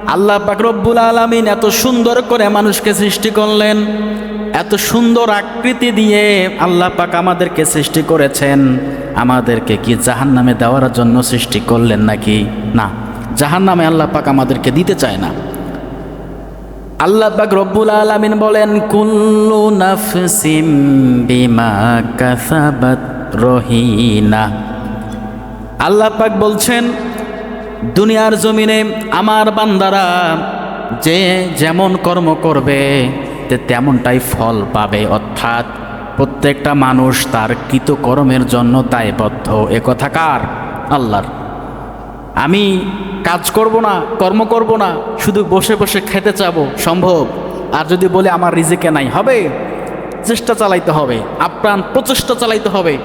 আল্লাহ পাক রব্বুল আলমিন এত সুন্দর করে মানুষকে সৃষ্টি করলেন, এত সুন্দর আকৃতি দিয়ে আল্লাহ পাক আমাদেরকে সৃষ্টি করেছেন। আমাদেরকে কি জাহান নামে দেওয়ার জন্য সৃষ্টি করলেন নাকি? না জাহান নামে আল্লাহ পাক আমাদেরকে দিতে চায় না। আল্লাহ পাক রব্বুল আলামিন বলেন, কুল্লু নাফসিম বিমা কাসাবাত রহিনা। আল্লাহ পাক বলছেন দুনিয়ার জমিনে আমার বান্দারা যে যেমন কর্ম করবে তেমনটাই ফল পাবে। অর্থাৎ প্রত্যেকটা মানুষ তার কৃতকর্মের জন্য দায়বদ্ধ। এ কথা কার? আল্লাহর। আমি কাজ করব না, কর্ম করব না, শুধু বসে বসে খেতে চাব, সম্ভব? আর যদি বলে আমার রিজিকে নাই, হবে? চেষ্টা চালাইতে হবে, আপ্রাণ প্রচেষ্টা চালাইতে হবে।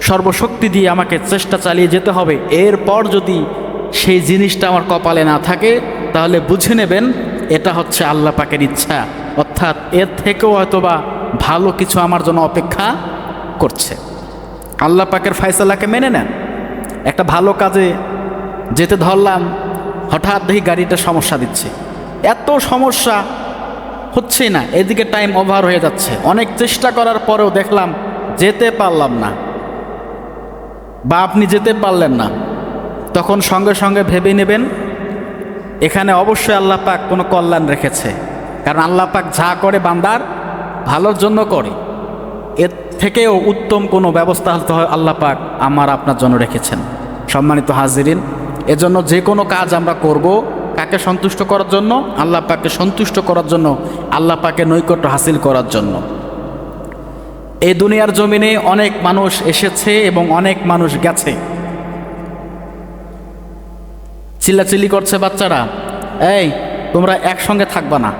সর্বশক্তি দিয়ে আমাকে চেষ্টা চালিয়ে যেতে হবে। এরপর যদি সেই জিনিসটা আমার কপালে না থাকে, তাহলে বুঝে নেবেন এটা হচ্ছে আল্লাহ পাকের ইচ্ছা। অর্থাৎ এর থেকেও হয়তোবা ভালো কিছু আমার জন্য অপেক্ষা করছে। আল্লাহ পাকের ফায়সালাকে মেনে নেন। একটা ভালো কাজে যেতে ধরলাম, হঠাৎ দেখি গাড়িটা সমস্যা দিচ্ছে। এত সমস্যা হচ্ছে না, এদিকে টাইম ওভার হয়ে যাচ্ছে। অনেক চেষ্টা করার পরেও দেখলাম, যেতে পারলাম না। বা আপনি যেতে পারলেন না। তখন সঙ্গে সঙ্গে ভেবে নেবেন, এখানে অবশ্যই আল্লাহ পাক কোনো কল্যাণ রেখেছে। কারণ আল্লাহ পাক যা করে বান্দার, ভালোর জন্য করে। এর থেকেও উত্তম কোনো ব্যবস্থা হয় আল্লাহ পাক আমার আপনার জন্য রেখেছেন। সম্মানিত হাজিরিন, এজন্য যে কোনো কাজ আমরা করব কাকে সন্তুষ্ট করার জন্য? আল্লাহ পাককে সন্তুষ্ট করার জন্য, আল্লাহ পাকে নৈকট্য হাসিল করার জন্য। এই দুনিয়ার জমিনে অনেক মানুষ এসেছে এবং অনেক মানুষ গেছে। চিল্লাচিল্লি করছে বাচ্চারা। এই, তোমরা একসঙ্গে থাকবা না।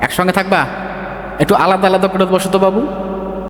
একসঙ্গে থাকবা? একটু আলাদা আলাদা করে বসো তো বাবু।